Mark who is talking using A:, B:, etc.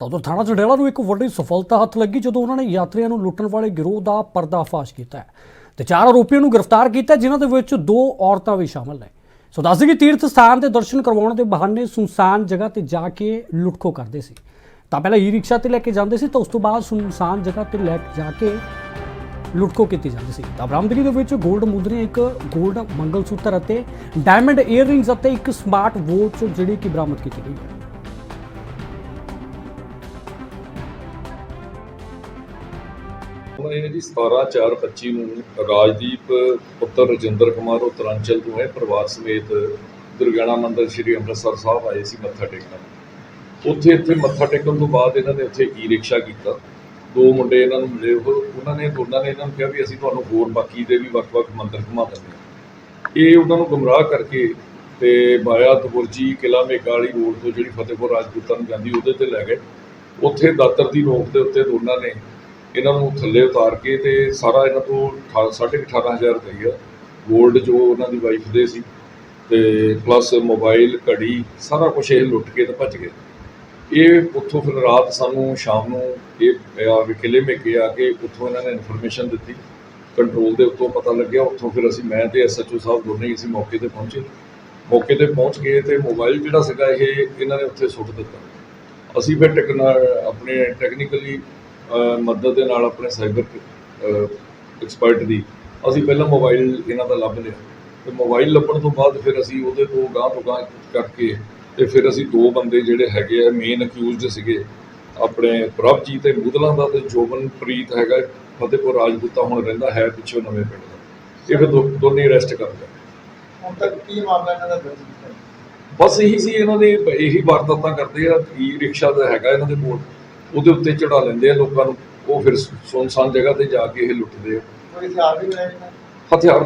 A: ਤਾਂ ਉਦੋਂ ਥਾਣਾ ਜੜੇਲਾ ਨੂੰ ਇੱਕ ਵੱਡੀ ਸਫਲਤਾ ਹੱਥ ਲੱਗੀ ਜਦੋਂ ਉਹਨਾਂ ਨੇ ਯਾਤਰੀਆਂ ਨੂੰ ਲੁੱਟਣ ਵਾਲੇ ਗਿਰੋਹ ਦਾ ਪਰਦਾਫਾਸ਼ ਕੀਤਾ ਹੈ। ਤੇ ਚਾਰ ਆਰੋਪੀਆਂ ਨੂੰ ਗ੍ਰਿਫਤਾਰ ਕੀਤਾ ਜਿਨ੍ਹਾਂ ਦੇ ਵਿੱਚ ਦੋ ਔਰਤਾਂ ਵੀ ਸ਼ਾਮਲ ਨੇ। ਸੋ ਦੱਸਦੇ ਕਿ ਤੀਰਥ ਸਥਾਨ ਤੇ ਦਰਸ਼ਨ ਕਰਵਾਉਣ ਦੇ ਬਹਾਨੇ ਸੁਨਸਾਨ ਜਗ੍ਹਾ ਤੇ ਜਾ ਕੇ ਲੁੱਟਖੋ ਕਰਦੇ ਸੀ। ਤਾਂ ਪਹਿਲਾਂ ਈ ਰਿਕਸ਼ਾ ਤੇ ਲੈ ਕੇ ਜਾਂਦੇ ਸੀ, ਤਾਂ ਉਸ ਤੋਂ ਬਾਅਦ ਸੁਨਸਾਨ ਜਗ੍ਹਾ ਤੇ ਲੈ ਕੇ ਜਾ ਕੇ ਲੁੱਟਖੋ ਕੀਤੀ ਜਾਂਦੀ ਸੀ। ਤਾਂ ਬਰਾਮਦਗੀ ਦੇ ਵਿੱਚ 골ਡ ਮੁੰਦਰੀਆਂ, ਇੱਕ 골ਡ ਮੰਗਲਸੂਤਰ ਅਤੇ ਡਾਇਮੰਡ ਈਅਰਿੰਗਸ ਅਤੇ ਇੱਕ ਸਮਾਰਟ ਵਾਚ ਜਿਹੜੀ ਕਿ ਬਰਾਮਦ ਕੀਤੀ ਗਈ ਹੈ।
B: ਉਹਨਾਂ ਨੇ ਜੀ 17 4 25 ਨੂੰ ਰਾਜਦੀਪ, ਪੁੱਤਰ ਰਜਿੰਦਰ ਕੁਮਾਰ ਉਤਰਾਂਚਲ ਤੋਂ ਹੈ। ਪਰਿਵਾਰ ਸਮੇਤ ਦੁਰਗਿਆਣਾ ਮੰਦਿਰ ਸ੍ਰੀ ਅੰਮ੍ਰਿਤਸਰ ਸਾਹਿਬ ਆਏ ਸੀ ਮੱਥਾ ਟੇਕਣ। ਉੱਥੇ ਇੱਥੇ ਮੱਥਾ ਟੇਕਣ ਤੋਂ ਬਾਅਦ ਇਹਨਾਂ ਨੇ ਉੱਥੇ ਈ ਰਿਕਸ਼ਾ ਕੀਤਾ। ਦੋ ਮੁੰਡੇ ਇਹਨਾਂ ਨੂੰ ਮਿਲੇ। ਉਹ ਉਹਨਾਂ ਨੇ ਦੋਨਾਂ ਨੇ ਇਹਨਾਂ ਨੂੰ ਕਿਹਾ ਵੀ ਅਸੀਂ ਤੁਹਾਨੂੰ ਹੋਰ ਬਾਕੀ ਦੇ ਵੀ ਵੱਖ-ਵੱਖ ਮੰਦਿਰ ਘੁਮਾ ਦਿੰਦੇ ਹਾਂ। ਇਹ ਉਹਨਾਂ ਨੂੰ ਗੁੰਮਰਾਹ ਕਰਕੇ ਤੇ ਬਾਇਆ ਤਬੁਰਜੀ ਕਿਲਾ ਮੇਕਾਲੀ ਰੋਡ ਤੋਂ ਜਿਹੜੀ ਫਤਿਹਪੁਰ ਰਾਜਪੂਤਾਂ ਨੂੰ ਜਾਂਦੀ ਉਹਦੇ ਤੇ ਲੈ ਗਏ। ਉੱਥੇ ਦਾਤਰ ਦੀ ਨੋਕ ਦੇ ਉੱਤੇ ਦੋਨਾਂ ਨੇ ਇਹਨਾਂ ਨੂੰ ਥੱਲੇ ਉਤਾਰ ਕੇ ਤੇ ਸਾਰਾ ਇਹਨਾਂ ਤੋਂ ਅਠਾ- ਸਾਢੇ ਕੁ 18000 ਰੁਪਈਆ 골ਡ ਜੋ ਉਹਨਾਂ ਦੀ ਵਾਈਫ ਦੇ ਸੀ ਤੇ ਪਲੱਸ ਮੋਬਾਈਲ ਘੜੀ, ਸਾਰਾ ਕੁਝ ਇਹ ਲੁੱਟ ਕੇ ਤੇ ਭੱਜ ਗਏ। ਇਹ ਉੱਥੋਂ ਫਿਰ ਰਾਤ ਸਾਨੂੰ ਸ਼ਾਮ ਨੂੰ ਇਹ ਆ ਵਿਕਲੇ ਆ ਕੇ ਉੱਥੋਂ ਇਹਨਾਂ ਨੇ ਇਨਫੋਰਮੇਸ਼ਨ ਦਿੱਤੀ। ਕੰਟਰੋਲ ਦੇ ਉੱਤੋਂ ਪਤਾ ਲੱਗਿਆ, ਉੱਥੋਂ ਫਿਰ ਅਸੀਂ ਮੈਂ ਤੇ ਐਸਐਚਓ ਸਾਹਿਬ ਦੋਨੇ ਹੀ ਅਸੀਂ ਮੌਕੇ ਤੇ ਪਹੁੰਚੇ। ਮੌਕੇ ਤੇ ਪਹੁੰਚ ਗਏ ਤੇ ਮੋਬਾਈਲ ਜਿਹੜਾ ਸੀਗਾ ਇਹ ਇਹਨਾਂ ਨੇ ਉੱਥੇ ਸੁੱਟ ਦਿੱਤਾ। ਅਸੀਂ ਫਿਰ ਟੈਕਨਾ ਆਪਣੇ ਟੈਕਨੀਕਲੀ ਮਦਦ ਦੇ ਨਾਲ ਆਪਣੇ ਸਾਈਬਰ ਐਕਸਪਰਟ ਦੀ ਅਸੀਂ ਪਹਿਲਾਂ ਮੋਬਾਈਲ ਇਹਨਾਂ ਦਾ ਲੱਭ ਲਿਆ। ਤੇ ਮੋਬਾਈਲ ਲੱਭਣ ਤੋਂ ਬਾਅਦ ਫਿਰ ਅਸੀਂ ਉਹਦੇ ਤੋਂ ਗਾਂਹ ਤੋਂ ਗਾਂਹ ਕਰਕੇ ਤੇ ਫਿਰ ਅਸੀਂ ਦੋ ਬੰਦੇ ਜਿਹੜੇ ਹੈਗੇ ਆ ਮੇਨ ਅਕਿਊਜ਼ਡ ਸੀਗੇ ਆਪਣੇ ਪ੍ਰਭਜੀਤ ਤੇ ਮੁਦਲਾਂ ਦਾ ਤੇ ਜੋਬਨਪ੍ਰੀਤ ਹੈਗਾ ਫਤਿਹਪੁਰ ਰਾਜਪੂਤਾ ਹੁਣ ਰਹਿੰਦਾ ਹੈ ਪਿੱਛੋਂ ਨਵੇਂ ਪਿੰਡ ਦਾ। ਇਹ ਫਿਰ ਦੋਨੇ ਅਰੈਸਟ ਕਰ ਲਿਆ
C: ਹੁਣ ਤੱਕ ਕੀ ਮਾਮਲਾ ਇਹਨਾਂ ਦਾ ਦਰਜ ਕੀਤਾ? ਹੈ?
B: ਬਸ ਇਹੀ ਸੀ ਇਹਨਾਂ ਦੇ ਇਹੀ ਵਾਰਦਾਤਾਂ ਕਰਦੇ ਆ ਈ ਰਿਕਸ਼ਾ ਦਾ ਹੈਗਾ ਇਹਨਾਂ ਦੇ ਕੋਲ। ਉਹਦੇ ਉੱਤੇ ਚੜਾ ਲੈਂਦੇ ਆ ਲੋਕਾਂ ਨੂੰ। ਉਹ ਫਿਰ ਸੁਨਸਾਨ ਜਗ੍ਹਾ ਤੇ ਜਾ ਕੇ ਇਹ ਲੁੱਟਦੇ ਆ।
C: ਹਥਿਆਰ ਵੀ ਇਹਨਾਂ
B: ਹਥਿਆਰ